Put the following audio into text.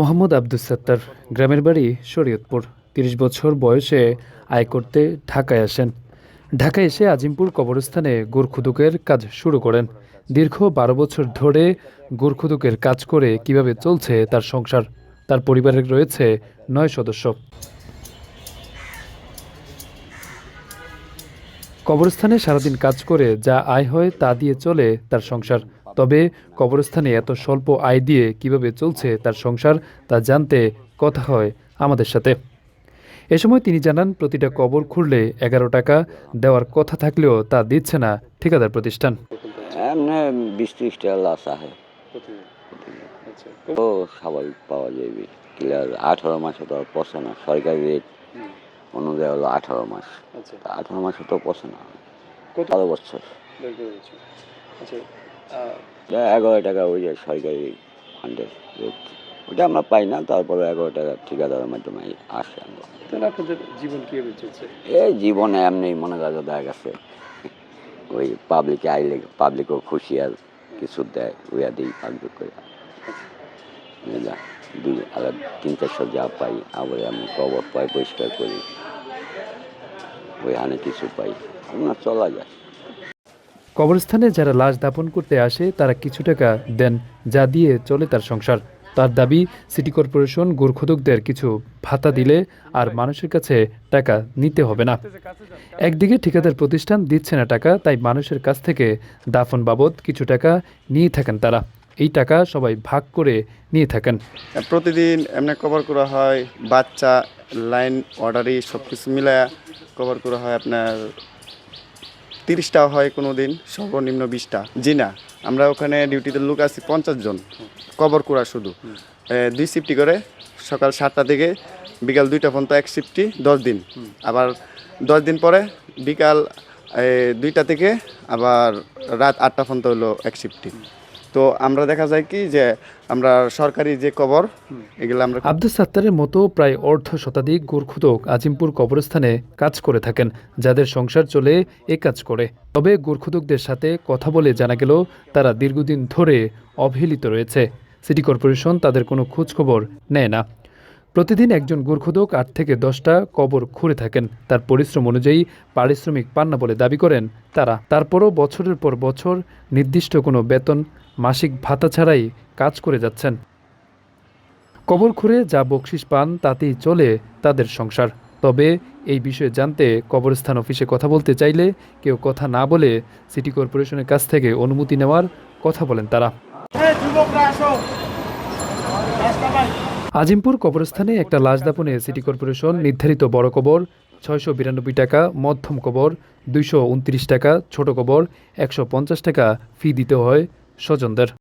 মোহাম্মদ আব্দুল সাত্তার গ্রামের বাড়ি শরীয়তপুর। তিরিশ বছর বয়সে আয় করতে ঢাকায় আসেন। ঢাকায় এসে আজিমপুর কবরস্থানে গোরখুদুকের কাজ শুরু করেন। দীর্ঘ বারো বছর ধরে গোরখুদুকের কাজ করে কীভাবে চলছে তার সংসার, তার পরিবারের রয়েছে নয় সদস্য। কবরস্থানে সারাদিন কাজ করে যা আয় হয় তা দিয়ে চলে তার সংসার। তবে কবরস্থানে এত স্বল্প আয় দিয়ে কীভাবে চলছে তার সংসার তা জানতে কথা হয় আমাদের সাথে। এ সময় তিনি জানান প্রতিটা কবর খুঁড়লে এগারো টাকা দেওয়ার কথা থাকলেও তা দিচ্ছে না ঠিকাদার প্রতিষ্ঠান। বিশ ত্রিশ টাকা লাশ আহে তো স্বাভাবিক পাওয়া যাবে ক্লিয়ার আঠারো মাসে তো আর পচে না সরকারি রেট অনুযায়ী হলো আঠারো মাস। আঠারো মাসে তো পচে না। বারো বছর এগারো টাকা ওই যায় সরকারি ফান্ডের রেট ওটা আমরা পাই না তারপরে এগারো টাকা ঠিকাদারের মাধ্যমে আসে আমরা। তাহলে আপনাদের জীবন কীভাবে চলছে? এই জীবনে এমনি মনে করা দেখা গেছে ওই পাবলিকে আইলে পাবলিকও খুশি আর কিছু দেয় ওইয়া দিই পাবলিক করে। দুই আর তিন চারশো যা পাই আবার আমি কবর পাই পরিষ্কার করি। ওই ওইখানে কিছু পাই। আপনার চলা যায়। কবরস্থানে যারা লাশ দাপন করতে আসে, তারা কিছু টাকা দেন যা দিয়ে চলে তার সংসার। তার দাবি, সিটি কর্পোরেশন গোরখদকদের কিছু ভাতা দিলে আর মানুষের কাছে টাকা নিতে হবে না। একদিকে ঠিকাদার প্রতিষ্ঠান দিচ্ছে না টাকা, তাই মানুষের কাছ থেকে দাফন বাবদ কিছু টাকা নিয়ে থাকেন তারা। এই টাকা সবাই ভাগ করে নিয়ে থাকেন। প্রতিদিন এমনি কভার করা হয়, বাচ্চা, লাইন, অর্ডারি সব কিছু মিলায়া কভার করা হয় আপনার তিরিশটা হয় কোনো দিন, সর্বনিম্ন বিশটা। জি না, আমরা ওখানে ডিউটিতে লোক আছি পঞ্চাশ জন, কবর করা শুধু। দুই শিফটি করে সকাল সাতটা থেকে বিকাল দুইটা পর্যন্ত এক শিফটি দশ দিন। আবার দশ দিন পরে বিকাল দুইটা থেকে আবার রাত আটটা পর্যন্ত হলো এক শিফটি তো আমরা দেখা যায় কি যে আমরা সরকারি যে কবর, এগুলো আমরা আব্দুল সাত্তারের মতো প্রায় অর্ধ শতাধিক গোর্খুদক আজিমপুর কবরস্থানে কাজ করে থাকেন, যাদের সংসার চলে এ কাজ করে। তবে গোর্খুদকদের সাথে কথা বলে জানা গেল, তারা দীর্ঘদিন ধরে অবহেলিত রয়েছে। সিটি কর্পোরেশন তাদের কোনো খোঁজখবর নেয় না। প্রতিদিন একজন গোরখুদক আট থেকে দশটা কবর খুঁড়ে থাকেন। তার পরিশ্রম অনুযায়ী পারিশ্রমিক পান না বলে দাবি করেন তারা। তারপরও বছরের পর বছর নির্দিষ্ট কোনো বেতন, মাসিক ভাতা ছাড়াই কাজ করে যাচ্ছেন। কবর খুঁড়ে যা বকশিস পান তাতেই চলে তাদের সংসার। তবে এই বিষয়ে জানতে কবরস্থান অফিসে কথা বলতে চাইলে কেউ কথা না বলে সিটি কর্পোরেশনের কাছ থেকে অনুমতি নেওয়ার কথা বলেন তারা। আজিমপুর কবরস্থানে একটা লাশ দাপনে সিটি কর্পোরেশন নির্ধারিত বড় কবর, ছয়শো বিরানব্বই টাকা, মধ্যম কবর, দুইশো উনত্রিশ টাকা, ছোট কবর, একশো পঞ্চাশ টাকা ফি দিতে হয় স্বজনদের।